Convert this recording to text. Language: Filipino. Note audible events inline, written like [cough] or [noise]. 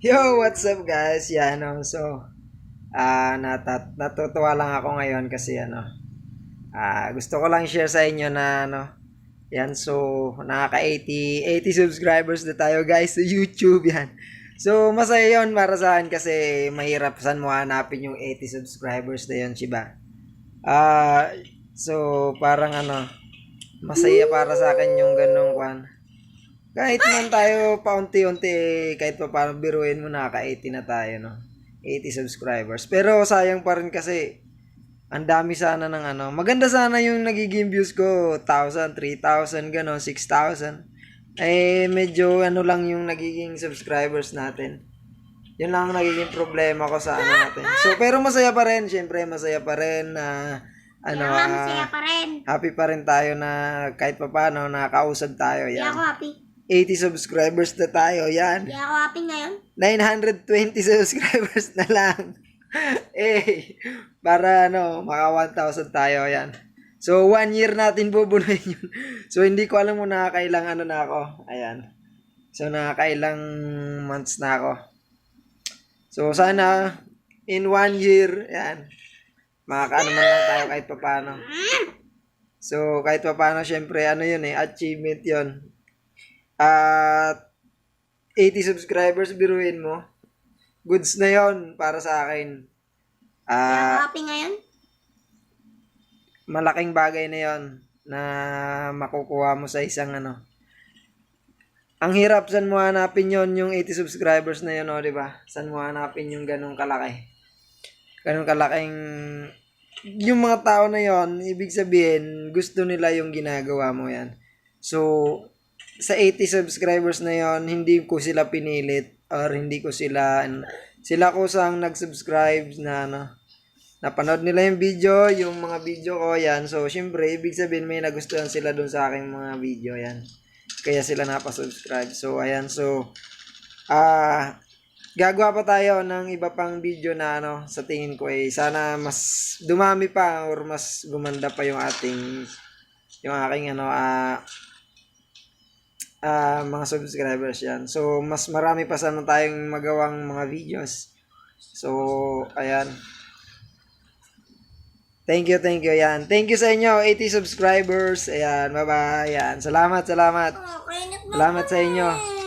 Yo, what's up guys? Yan, no? so, ah natat natutuwa lang ako ngayon kasi ano, ah gusto ko lang share sa inyo na ano, yan, so, nakaka 80, 80 subscribers na tayo guys sa YouTube, yan. So, masaya yun para sa akin kasi mahirap saan mo hanapin yung 80 subscribers na yun, Shiba. Ah, so, parang ano, masaya para sa akin yung ganong kwan. Kahit man tayo paunti-unti, kahit pa paano biruin mo, naka-80 na tayo, no? 80 subscribers. Pero sayang pa rin kasi, ang dami sana ng ano. Maganda sana yung nagiging views ko, 1,000, 3,000, gano'n, 6,000. Eh, medyo ano lang yung nagiging subscribers natin. Yun lang ang nagiging problema ko sa ano natin. So, pero masaya pa rin, syempre, masaya pa rin na, ano, Kaya nga, ah, masaya pa rin. happy pa rin tayo na kahit pa paano, nakakausap tayo. Yan. ako happy. 80 subscribers na tayo, yan. Hindi ako happy ngayon. 920 subscribers na lang. [laughs] eh, para ano, maka 1,000 tayo, yan. So, one year natin bubunuin yun. [laughs] So, hindi ko alam kung nakakailang ano na ako. Ayan. So, nakakailang months na ako. So, sana, in one year, yan, makakaano man lang tayo kahit pa paano. So, kahit pa paano, syempre, ano yun eh, achievement yun. At 80 subscribers, biruin mo. Goods na yon para sa akin. Ah, happy ngayon. malaking bagay na yon na makukuha mo sa isang ano. Ang hirap saan mo hanapin yon yung 80 subscribers na yon, o, di ba? Saan mo hanapin yung ganong kalaki? Ganong kalaking yung mga tao na yon, ibig sabihin, gusto nila yung ginagawa mo yan. So, sa 80 subscribers na yon, hindi ko sila pinilit or hindi ko sila sila ko sang nag-subscribe na ano, napanood nila yung video, yung mga video ko, yan. So, syempre, ibig sabihin may nagustuhan sila dun sa aking mga video, yan. Kaya sila napasubscribe. So, ayan. So, ah, gagawa pa tayo ng iba pang video na ano, sa tingin ko eh, sana mas dumami pa or mas gumanda pa yung ating, yung aking ano, ah, ah, mga subscribers yan. So, mas marami pa sana tayong magawang mga videos. So, ayan. Thank you, thank you. Yan. Thank you sa inyo, 80 subscribers. Ayan, bye-bye. Yan. Salamat, salamat. Oh, Salamat sa inyo. kami.